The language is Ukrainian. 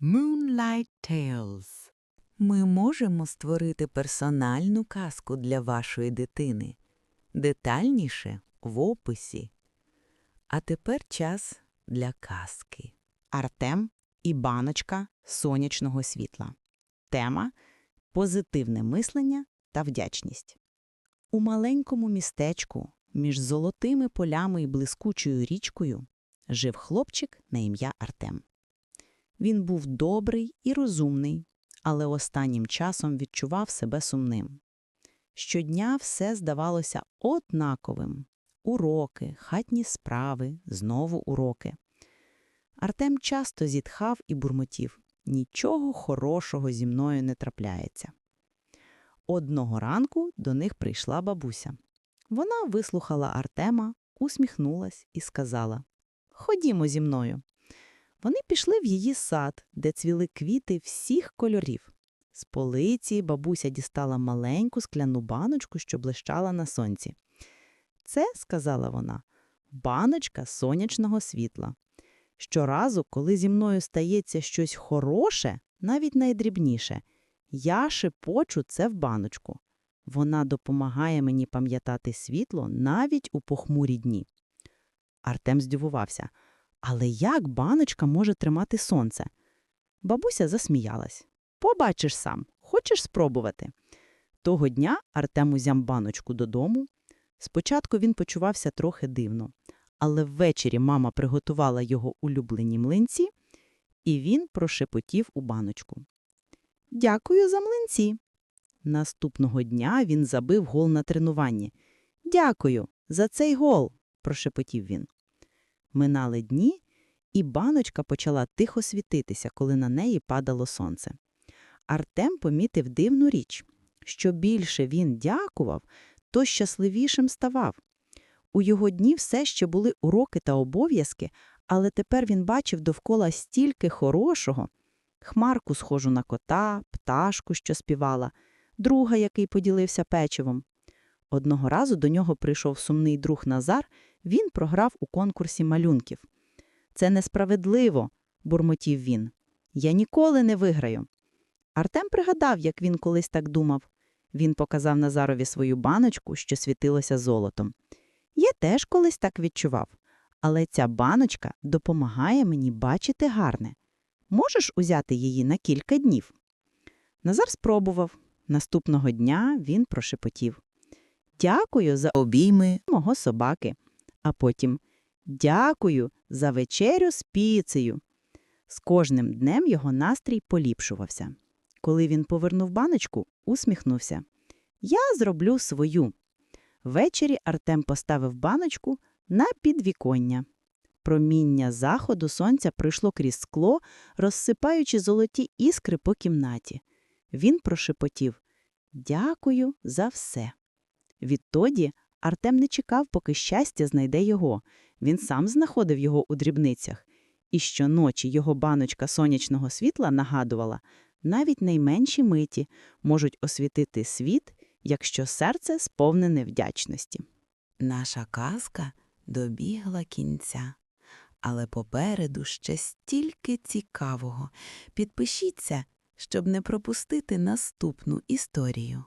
Moonlight Tales. Ми можемо створити персональну казку для вашої дитини. Детальніше в описі. А тепер час для казки. Артем і баночка сонячного світла. Тема позитивне мислення та вдячність. У маленькому містечку між золотими полями і блискучою річкою жив хлопчик на ім'я Артем. Він був добрий і розумний, але останнім часом відчував себе сумним. Щодня все здавалося однаковим. Уроки, хатні справи, знову уроки. Артем часто зітхав і бурмотів. Нічого хорошого зі мною не трапляється. Одного ранку до них прийшла бабуся. Вона вислухала Артема, усміхнулась і сказала Ходімо зі мною. Вони пішли в її сад, де цвіли квіти всіх кольорів. З полиці бабуся дістала маленьку скляну баночку, що блищала на сонці. Це, сказала вона, баночка сонячного світла. Щоразу, коли зі мною стається щось хороше, навіть найдрібніше, я шепочу це в баночку. Вона допомагає мені пам'ятати світло навіть у похмурі дні. Артем здивувався. Але як баночка може тримати сонце? Бабуся засміялась. Побачиш сам, хочеш спробувати? Того дня Артем узяв баночку додому. Спочатку він почувався трохи дивно, але ввечері мама приготувала його улюблені млинці, і він прошепотів у баночку. Дякую за млинці. Наступного дня він забив гол на тренуванні. Дякую за цей гол, прошепотів він. Минали дні, і баночка почала тихо світитися, коли на неї падало сонце. Артем помітив дивну річ. Що більше він дякував, то щасливішим ставав. У його дні все ще були уроки та обов'язки, але тепер він бачив довкола стільки хорошого. Хмарку схожу на кота, пташку, що співала, друга, який поділився печивом. Одного разу до нього прийшов сумний друг Назар, він програв у конкурсі малюнків. Це несправедливо, бурмотів він. Я ніколи не виграю. Артем пригадав, як він колись так думав. Він показав Назарові свою баночку, що світилося золотом. Я теж колись так відчував, але ця баночка допомагає мені бачити гарне. Можеш узяти її на кілька днів? Назар спробував. Наступного дня він прошепотів. Дякую за обійми мого собаки. А потім дякую за вечерю з піцею. З кожним днем його настрій поліпшувався. Коли він повернув баночку, усміхнувся. Я зроблю свою. Ввечері Артем поставив баночку на підвіконня. Проміння заходу сонця пройшло крізь скло, розсипаючи золоті іскри по кімнаті. Він прошепотів Дякую за все. Відтоді Артем не чекав, поки щастя знайде його. Він сам знаходив його у дрібницях. І щоночі його баночка сонячного світла нагадувала, навіть найменші миті можуть освітити світ, якщо серце сповнене вдячності. Наша казка добігла кінця. Але попереду ще стільки цікавого. Підпишіться, щоб не пропустити наступну історію.